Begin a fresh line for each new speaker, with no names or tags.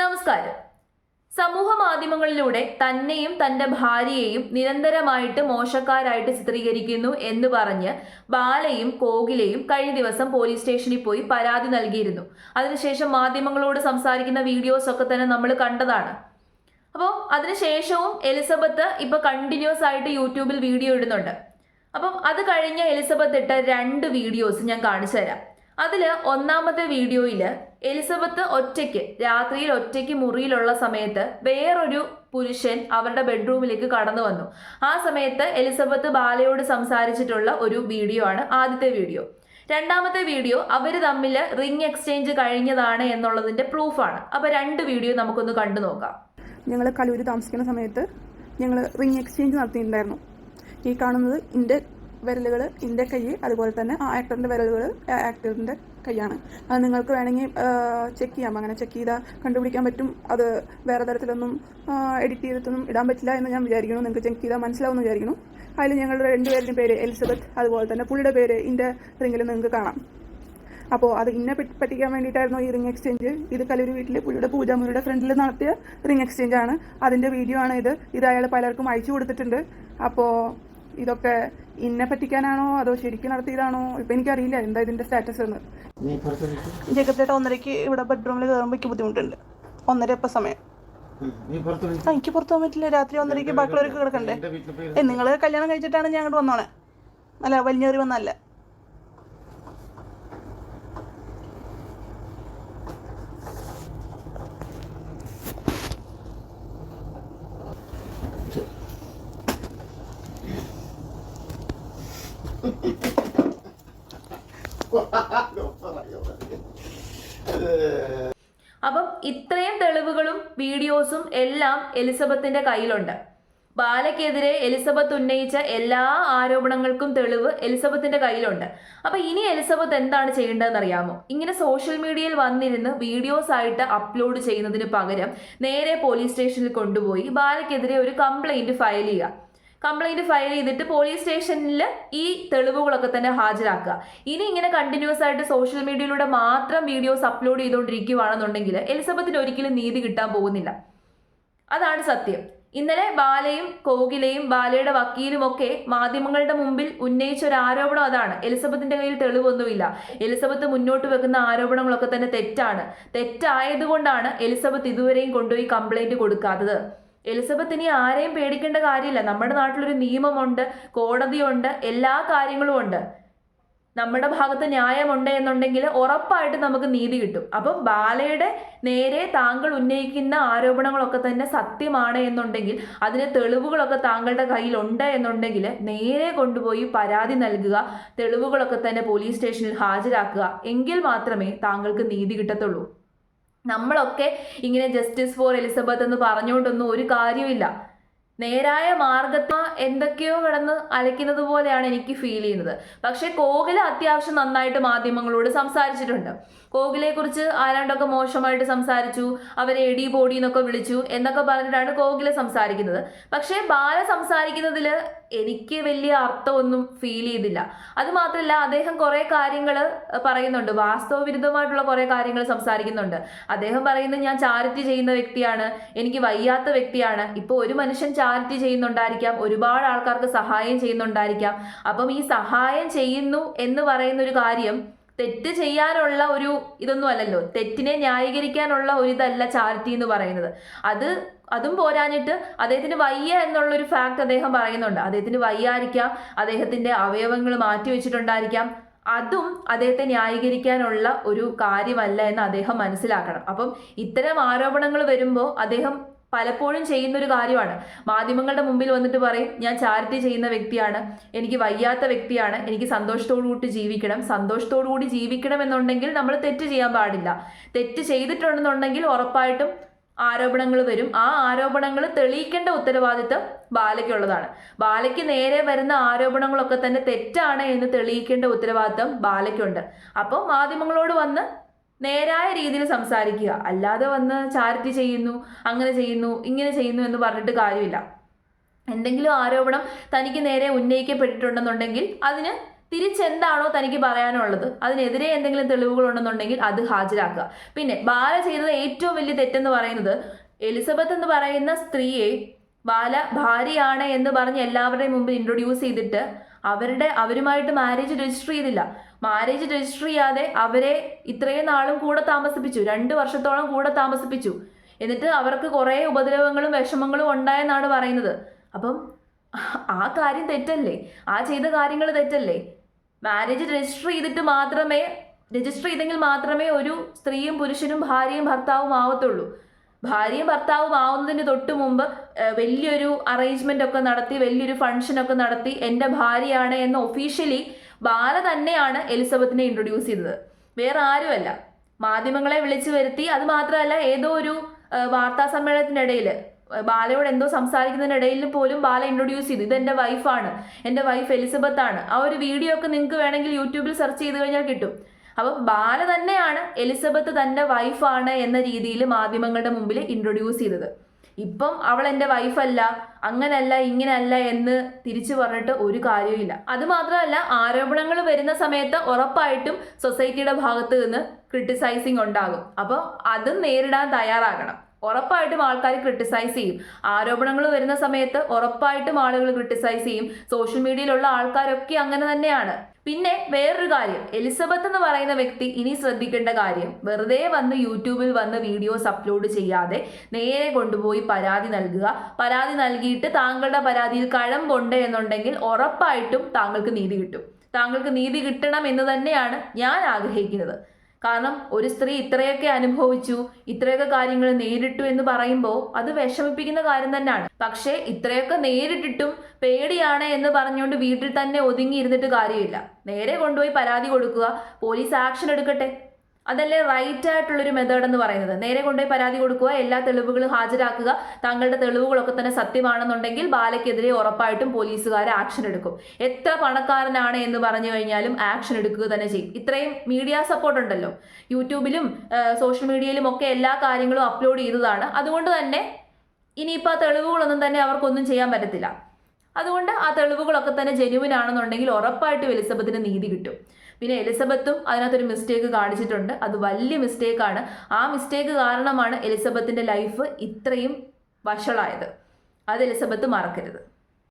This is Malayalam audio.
നമസ്കാരം. സമൂഹ മാധ്യമങ്ങളിലൂടെ തന്നെയും തന്റെ ഭാര്യയെയും നിരന്തരമായിട്ട് മോശക്കാരായിട്ട് ചിത്രീകരിക്കുന്നു എന്ന് പറഞ്ഞ് ബാലയും കോകിലയും കഴിഞ്ഞ ദിവസം പോലീസ് സ്റ്റേഷനിൽ പോയി പരാതി നൽകിയിരുന്നു. അതിനുശേഷം മാധ്യമങ്ങളോട് സംസാരിക്കുന്ന വീഡിയോസ് ഒക്കെ തന്നെ നമ്മൾ കണ്ടതാണ്. അപ്പോൾ അതിനുശേഷവും എലിസബത്ത് ഇപ്പൊ കണ്ടിന്യൂസ് ആയിട്ട് യൂട്യൂബിൽ വീഡിയോ ഇടുന്നുണ്ട്. അപ്പം അത് കഴിഞ്ഞ എലിസബത്ത് ഇട്ട രണ്ട് വീഡിയോസ് ഞാൻ കാണിച്ചു തരാം. അതിൽ ഒന്നാമത്തെ വീഡിയോയിൽ എലിസബത്ത് ഒറ്റയ്ക്ക് രാത്രിയിൽ ഒറ്റയ്ക്ക് മുറിയിലുള്ള സമയത്ത് വേറൊരു പുരുഷൻ അവരുടെ ബെഡ്റൂമിലേക്ക് കടന്നു വന്നു. ആ സമയത്ത് എലിസബത്ത് ബാലയോട് സംസാരിച്ചിട്ടുള്ള ഒരു വീഡിയോ ആണ് ആദ്യത്തെ വീഡിയോ. രണ്ടാമത്തെ വീഡിയോ അവർ തമ്മിൽ റിംഗ് എക്സ്ചേഞ്ച് കഴിഞ്ഞതാണ് എന്നുള്ളതിന്റെ പ്രൂഫാണ് അപ്പോൾ രണ്ട് വീഡിയോ നമുക്കൊന്ന് കണ്ടു നോക്കാം.
ഞങ്ങൾ കലൂരി താമസിക്കുന്ന സമയത്ത് ഞങ്ങൾ റിംഗ് എക്സ്ചേഞ്ച് നടത്തിയിട്ടുണ്ടായിരുന്നു. ഈ കാണുന്നത് എന്റെ വിരലുകൾ എന്റെ കൈ അതുപോലെ തന്നെ ആ ആക്ടറിന്റെ വിരലുകൾ ആക്ടറിന്റെ കൈയാണ്. അത് നിങ്ങൾക്ക് വേണമെങ്കിൽ ചെക്ക് ചെയ്യാം. അങ്ങനെ ചെക്ക് ചെയ്താൽ കണ്ടുപിടിക്കാൻ പറ്റും. അത് വേറെ തരത്തിലൊന്നും എഡിറ്റ് ചെയ്തിട്ടൊന്നും ഇടാൻ പറ്റില്ല എന്ന് ഞാൻ വിചാരിക്കുന്നു. നിങ്ങൾക്ക് ചെക്ക് ചെയ്താൽ മനസ്സിലാവുമെന്ന് വിചാരിക്കുന്നു. അതിൽ ഞങ്ങളുടെ രണ്ടുപേരുടെയും പേര് എലിസബത്ത് അതുപോലെ തന്നെ പുള്ളിയുടെ പേര് ഇന്റെ റിങ്ങിൽ നിങ്ങൾക്ക് കാണാം. അപ്പോൾ അത് ഇന്നെ പറ്റിക്കാൻ വേണ്ടിയിട്ടായിരുന്നു ഈ റിംഗ് എക്സ്ചേഞ്ച്. ഇത് കലൂരി വീട്ടിൽ പുള്ളിയുടെ പൂജാമുറിയുടെ ഫ്രണ്ടിൽ നടത്തിയ റിംഗ് എക്സ്ചേഞ്ച് ആണ് അതിന്റെ വീഡിയോ ആണ് ഇത്. ഇത് അയാൾ പലർക്കും അയച്ചു കൊടുത്തിട്ടുണ്ട്. അപ്പോൾ ഇതൊക്കെ ഇന്നെ പറ്റിക്കാനാണോ? അതോ ശരിക്കും നടത്തിയതാണോ? ഇപ്പം എനിക്കറിയില്ല എന്താ ഇതിന്റെ സ്റ്റാറ്റസ് എന്ന്. ജേക്കബ് ചേട്ടാ ഒന്നരയ്ക്ക് ഇവിടെ ബെഡ്റൂമിൽ കയറുമ്പോൾ എനിക്ക് ബുദ്ധിമുട്ടുണ്ട്. ഒന്നര ഇപ്പം സമയം. എനിക്ക് പുറത്തു പോകാൻ പറ്റില്ല. രാത്രി ഒന്നരയ്ക്ക് ബാക്കിയുള്ളവർക്ക് കിടക്കണ്ടേ? നിങ്ങൾ നിങ്ങൾ കല്യാണം കഴിച്ചിട്ടാണ് ഞാൻ അങ്ങോട്ട് വന്നോണേ. അല്ല വലിഞ്ഞേറി വന്നല്ല
അപ്പം ഇത്രയും തെളിവുകളും വീഡിയോസും എല്ലാം എലിസബത്തിന്റെ കയ്യിലുണ്ട്. ബാലയ്ക്കെതിരെ എലിസബത്ത് ഉന്നയിച്ച എല്ലാ ആരോപണങ്ങൾക്കും തെളിവ് എലിസബത്തിന്റെ കയ്യിലുണ്ട്. അപ്പൊ ഇനി എലിസബത്ത് എന്താണ് ചെയ്യേണ്ടതെന്ന് അറിയാമോ ഇങ്ങനെ സോഷ്യൽ മീഡിയയിൽ വന്നിരുന്ന് വീഡിയോസ് ആയിട്ട് അപ്ലോഡ് ചെയ്യുന്നതിന് പകരം നേരെ പോലീസ് സ്റ്റേഷനിൽ കൊണ്ടുപോയി ബാലയ്ക്കെതിരെ ഒരു കംപ്ലൈന്റ് ഫയൽ ചെയ്യുക. കംപ്ലൈന്റ് ഫയൽ ചെയ്തിട്ട് പോലീസ് സ്റ്റേഷനിൽ ഈ തെളിവുകളൊക്കെ തന്നെ ഹാജരാക്കുക. ഇനി ഇങ്ങനെ കണ്ടിന്യൂസ് ആയിട്ട് സോഷ്യൽ മീഡിയയിലൂടെ മാത്രം വീഡിയോസ് അപ്ലോഡ് ചെയ്തുകൊണ്ടിരിക്കുകയാണെന്നുണ്ടെങ്കിൽ എലിസബത്തിന് ഒരിക്കലും നീതി കിട്ടാൻ പോകുന്നില്ല. അതാണ് സത്യം. ഇന്നലെ ബാലയും കോകിലയും ബാലയുടെ വക്കീലും ഒക്കെ മാധ്യമങ്ങളുടെ മുമ്പിൽ ഉന്നയിച്ച ഒരു ആരോപണം അതാണ്. എലിസബത്തിന്റെ കയ്യിൽ തെളിവൊന്നുമില്ല. എലിസബത്ത് മുന്നോട്ട് വെക്കുന്ന ആരോപണങ്ങളൊക്കെ തന്നെ തെറ്റാണ്. തെറ്റായതുകൊണ്ടാണ് എലിസബത്ത് ഇതുവരെയും കൊണ്ടുപോയി കംപ്ലൈന്റ് കൊടുക്കാത്തത്. എലിസബത്ത് ഇനി ആരെയും പേടിക്കേണ്ട കാര്യമില്ല. നമ്മുടെ നാട്ടിലൊരു നിയമമുണ്ട് കോടതിയുണ്ട് എല്ലാ കാര്യങ്ങളും ഉണ്ട്. നമ്മുടെ ഭാഗത്ത് ന്യായമുണ്ട് എന്നുണ്ടെങ്കിൽ ഉറപ്പായിട്ട് നമുക്ക് നീതി കിട്ടും. അപ്പം ബാലയുടെ നേരെ താങ്കൾ ഉന്നയിക്കുന്ന ആരോപണങ്ങളൊക്കെ തന്നെ സത്യമാണ് എന്നുണ്ടെങ്കിൽ അതിന് തെളിവുകളൊക്കെ താങ്കളുടെ കയ്യിലുണ്ട് എന്നുണ്ടെങ്കിൽ നേരെ കൊണ്ടുപോയി പരാതി നൽകുക തെളിവുകളൊക്കെ തന്നെ പോലീസ് സ്റ്റേഷനിൽ ഹാജരാക്കുക. എങ്കിൽ മാത്രമേ താങ്കൾക്ക് നീതി കിട്ടത്തുള്ളൂ. നമ്മളൊക്കെ ഇങ്ങനെ ജസ്റ്റിസ് ഫോർ എലിസബത്ത് എന്ന് പറഞ്ഞുകൊണ്ടൊന്നും ഒരു കാര്യമില്ല നേരായ മാർഗത്തിൽ എന്തൊക്കെയോ കിടന്ന് അലയ്ക്കുന്നത് പോലെയാണ് എനിക്ക് ഫീൽ ചെയ്യുന്നത്. പക്ഷെ കോകില അത്യാവശ്യം നന്നായിട്ട് മാധ്യമങ്ങളോട് സംസാരിച്ചിട്ടുണ്ട്. കോകിലയെ കുറിച്ച് ആരാണ്ടൊക്കെ മോശമായിട്ട് സംസാരിച്ചു അവരെ എടി പൊടി എന്നൊക്കെ വിളിച്ചു എന്നൊക്കെ പറഞ്ഞിട്ടാണ് കോകില സംസാരിക്കുന്നത്. പക്ഷേ ബാല സംസാരിക്കുന്നതിൽ എനിക്ക് വലിയ അർത്ഥമൊന്നും ഫീൽ ചെയ്തില്ല. അത് മാത്രമല്ല അദ്ദേഹം കുറേ കാര്യങ്ങൾ പറയുന്നുണ്ട്. വാസ്തവ വിരുദ്ധമായിട്ടുള്ള കുറേ കാര്യങ്ങൾ സംസാരിക്കുന്നുണ്ട്. അദ്ദേഹം പറയുന്നത് ഞാൻ ചാരിറ്റി ചെയ്യുന്ന വ്യക്തിയാണ് എനിക്ക് വയ്യാത്ത വ്യക്തിയാണ്. ഇപ്പോൾ ഒരു മനുഷ്യൻ ചാരിറ്റി ചെയ്യുന്നുണ്ടായിരിക്കാം ഒരുപാട് ആൾക്കാർക്ക് സഹായം ചെയ്യുന്നുണ്ടായിരിക്കാം. അപ്പം ഈ സഹായം ചെയ്യുന്നു എന്ന് പറയുന്ന ഒരു കാര്യം തെറ്റ് ചെയ്യാനുള്ള ഒരു ഇതൊന്നും അല്ലല്ലോ. തെറ്റിനെ ന്യായീകരിക്കാനുള്ള ഒരു ഇതല്ല ചാരിറ്റി എന്ന് പറയുന്നത്. അത് അതും പോരാഞ്ഞിട്ട് അദ്ദേഹത്തിന് വയ്യ എന്നുള്ളൊരു ഫാക്ട് അദ്ദേഹം പറയുന്നുണ്ട്. അദ്ദേഹത്തിന് വയ്യായിരിക്കാം അദ്ദേഹത്തിന്റെ അവയവങ്ങൾ മാറ്റിവെച്ചിട്ടുണ്ടായിരിക്കാം അതും അദ്ദേഹത്തെ ന്യായീകരിക്കാനുള്ള ഒരു കാര്യമല്ല എന്ന് അദ്ദേഹം മനസ്സിലാക്കണം. അപ്പം ഇത്തരം ആരോപണങ്ങൾ വരുമ്പോൾ അദ്ദേഹം പലപ്പോഴും ചെയ്യുന്ന ഒരു കാര്യമാണ്. മാധ്യമങ്ങളുടെ മുമ്പിൽ വന്നിട്ട് പറയും ഞാൻ ചാരിറ്റി ചെയ്യുന്ന വ്യക്തിയാണ്. എനിക്ക് വയ്യാത്ത വ്യക്തിയാണ്. എനിക്ക് സന്തോഷത്തോടു കൂടി ജീവിക്കണം. സന്തോഷത്തോടു കൂടി ജീവിക്കണം എന്നുണ്ടെങ്കിൽ നമ്മൾ തെറ്റ് ചെയ്യാൻ പാടില്ല. തെറ്റ് ചെയ്തിട്ടുണ്ടെന്നുണ്ടെങ്കിൽ ഉറപ്പായിട്ടും ആരോപണങ്ങൾ വരും. ആ ആരോപണങ്ങൾ തെളിയിക്കേണ്ട ഉത്തരവാദിത്തം ബാലയ്ക്കുള്ളതാണ്. ബാലയ്ക്ക് നേരെ വരുന്ന ആരോപണങ്ങളൊക്കെ തന്നെ തെറ്റാണ് എന്ന് തെളിയിക്കേണ്ട ഉത്തരവാദിത്തം ബാലയ്ക്കുണ്ട്. അപ്പോൾ മാധ്യമങ്ങളോട് വന്ന് നേരായ രീതിയിൽ സംസാരിക്കുക. അല്ലാതെ വന്ന് ചാരിറ്റി ചെയ്യുന്നു അങ്ങനെ ചെയ്യുന്നു ഇങ്ങനെ ചെയ്യുന്നു എന്ന് പറഞ്ഞിട്ട് കാര്യമില്ല. എന്തെങ്കിലും ആരോപണം തനിക്ക് നേരെ ഉന്നയിക്കപ്പെട്ടിട്ടുണ്ടെന്നുണ്ടെങ്കിൽ അതിന് തിരിച്ചെന്താണോ തനിക്ക് പറയാനുള്ളത്. അതിനെതിരെ എന്തെങ്കിലും തെളിവുകളുണ്ടെന്നുണ്ടെങ്കിൽ അത് ഹാജരാക്കുക. പിന്നെ ബാല ചെയ്തത് ഏറ്റവും വലിയ തെറ്റെന്ന് പറയുന്നത് എലിസബത്ത് എന്ന് പറയുന്ന സ്ത്രീയെ ബാല ഭാര്യയാണ് എന്ന് പറഞ്ഞ് എല്ലാവരുടെയും മുമ്പിൽ ഇൻട്രൊഡ്യൂസ് ചെയ്തിട്ട് അവരുടെ അവരുമായിട്ട് മാരേജ് രജിസ്റ്റർ ചെയ്തില്ല. മാരേജ് രജിസ്റ്റർ ചെയ്യാതെ അവരെ ഇത്രയും നാളും കൂടെ താമസിപ്പിച്ചു. രണ്ട് വർഷത്തോളം കൂടെ താമസിപ്പിച്ചു. എന്നിട്ട് അവർക്ക് കുറേ ഉപദ്രവങ്ങളും വിഷമങ്ങളും ഉണ്ടായെന്നാണ് പറയുന്നത്. അപ്പം ആ കാര്യം തെറ്റല്ലേ? ആ ചെയ്ത കാര്യങ്ങൾ തെറ്റല്ലേ? മാരേജ് രജിസ്റ്റർ ചെയ്തിട്ട് മാത്രമേ രജിസ്റ്റർ ചെയ്തെങ്കിൽ മാത്രമേ ഒരു സ്ത്രീയും പുരുഷനും ഭാര്യയും ഭർത്താവും ആവത്തുള്ളൂ. ഭാര്യയും ഭർത്താവും ആവുന്നതിന് തൊട്ട് മുമ്പ് വലിയൊരു അറേഞ്ച്മെന്റ് ഒക്കെ നടത്തി വലിയൊരു ഫങ്ഷൻ ഒക്കെ നടത്തി എന്റെ ഭാര്യയാണ് എന്ന് ഒഫീഷ്യലി ബാല തന്നെയാണ് എലിസബത്തിനെ ഇൻട്രൊഡ്യൂസ് ചെയ്തത്. വേറെ ആരുമല്ല. മാധ്യമങ്ങളെ വിളിച്ചു വരുത്തി അത് മാത്രമല്ല ഏതോ ഒരു വാർത്താ സമ്മേളനത്തിനിടയിൽ ബാലയോട് എന്തോ സംസാരിക്കുന്നതിനിടയിൽ പോലും ബാല ഇൻട്രൊഡ്യൂസ് ചെയ്തു. ഇത് എന്റെ വൈഫാണ് എന്റെ വൈഫ് എലിസബത്ത് ആണ്. ആ ഒരു വീഡിയോ ഒക്കെ നിങ്ങൾക്ക് വേണമെങ്കിൽ യൂട്യൂബിൽ സെർച്ച് ചെയ്ത് കഴിഞ്ഞാൽ കിട്ടും. അപ്പം ബാല തന്നെയാണ് എലിസബത്ത് തന്റെ വൈഫാണ് എന്ന രീതിയിൽ മാധ്യമങ്ങളുടെ മുമ്പിൽ ഇൻട്രൊഡ്യൂസ് ചെയ്തത്. ഇപ്പം അവൾ എന്റെ വൈഫല്ല അങ്ങനല്ല ഇങ്ങനല്ല എന്ന് തിരിച്ചു പറഞ്ഞിട്ട് ഒരു കാര്യവുമില്ല. അത് മാത്രമല്ല ആരോപണങ്ങൾ വരുന്ന സമയത്ത് ഉറപ്പായിട്ടും സൊസൈറ്റിയുടെ ഭാഗത്ത് നിന്ന് ക്രിട്ടിസൈസിങ് ഉണ്ടാകും. അപ്പോൾ അതും നേരിടാൻ തയ്യാറാകണം. ഉറപ്പായിട്ടും ആൾക്കാർ ക്രിട്ടിസൈസ് ചെയ്യും. ആരോപണങ്ങൾ വരുന്ന സമയത്ത് ഉറപ്പായിട്ടും ആളുകൾ ക്രിട്ടിസൈസ് ചെയ്യും. സോഷ്യൽ മീഡിയയിലുള്ള ആൾക്കാരൊക്കെ അങ്ങനെ തന്നെയാണ്. പിന്നെ വേറൊരു കാര്യം എലിസബത്ത് എന്ന് പറയുന്ന വ്യക്തി ഇനി ശ്രദ്ധിക്കേണ്ട കാര്യം വെറുതെ വന്ന് യൂട്യൂബിൽ വന്ന് വീഡിയോസ് അപ്ലോഡ് ചെയ്യാതെ നേരെ കൊണ്ടുപോയി പരാതി നൽകുക. പരാതി നൽകിയിട്ട് താങ്കളുടെ പരാതിയിൽ കഴമ്പുണ്ട് എന്നുണ്ടെങ്കിൽ ഉറപ്പായിട്ടും താങ്കൾക്ക് നീതി കിട്ടും. താങ്കൾക്ക് നീതി കിട്ടണം എന്ന് തന്നെയാണ് ഞാൻ ആഗ്രഹിക്കുന്നത്. കാരണം ഒരു സ്ത്രീ ഇത്രയൊക്കെ അനുഭവിച്ചു ഇത്രയൊക്കെ കാര്യങ്ങൾ നേരിട്ടു എന്ന് പറയുമ്പോൾ അത് വിഷമിപ്പിക്കുന്ന കാര്യം തന്നെയാണ്. പക്ഷേ ഇത്രയൊക്കെ നേരിട്ടിട്ടും പേടിയാണ് എന്ന് പറഞ്ഞുകൊണ്ട് വീട്ടിൽ തന്നെ ഒതുങ്ങി ഇരുന്നിട്ട് കാര്യമില്ല. നേരെ കൊണ്ടുപോയി പരാതി കൊടുക്കുക പോലീസ് ആക്ഷൻ എടുക്കട്ടെ. അതല്ലേ റൈറ്റ് ആയിട്ടുള്ളൊരു മെത്തേഡ് എന്ന് പറയുന്നത്. നേരെ കൊണ്ടുപോയി പരാതി കൊടുക്കുക എല്ലാ തെളിവുകളും ഹാജരാക്കുക. താങ്കളുടെ തെളിവുകളൊക്കെ തന്നെ സത്യമാണെന്നുണ്ടെങ്കിൽ ബാലയ്ക്കെതിരെ ഉറപ്പായിട്ടും പോലീസുകാർ ആക്ഷൻ എടുക്കും. എത്ര പണക്കാരനാണ് എന്ന് പറഞ്ഞു കഴിഞ്ഞാലും ആക്ഷൻ എടുക്കുക തന്നെ ചെയ്യും. ഇത്രയും മീഡിയ സപ്പോർട്ട് ഉണ്ടല്ലോ. യൂട്യൂബിലും സോഷ്യൽ മീഡിയയിലും ഒക്കെ എല്ലാ കാര്യങ്ങളും അപ്ലോഡ് ചെയ്തതാണ്. അതുകൊണ്ട് തന്നെ ഇനിയിപ്പോൾ ആ തെളിവുകളൊന്നും തന്നെ അവർക്കൊന്നും ചെയ്യാൻ പറ്റത്തില്ല. അതുകൊണ്ട് ആ തെളിവുകളൊക്കെ തന്നെ ജെന്യുവിൻ ആണെന്നുണ്ടെങ്കിൽ ഉറപ്പായിട്ടും എലിസബത്തിന് നീതി കിട്ടും. പിന്നെ എലിസബത്തും അതിനകത്തൊരു മിസ്റ്റേക്ക് കാണിച്ചിട്ടുണ്ട്. അത് വലിയ മിസ്റ്റേക്കാണ് ആ മിസ്റ്റേക്ക് കാരണമാണ് എലിസബത്തിന്റെ ലൈഫ് ഇത്രയും വഷളായത്. അത് എലിസബത്ത് മറക്കരുത്.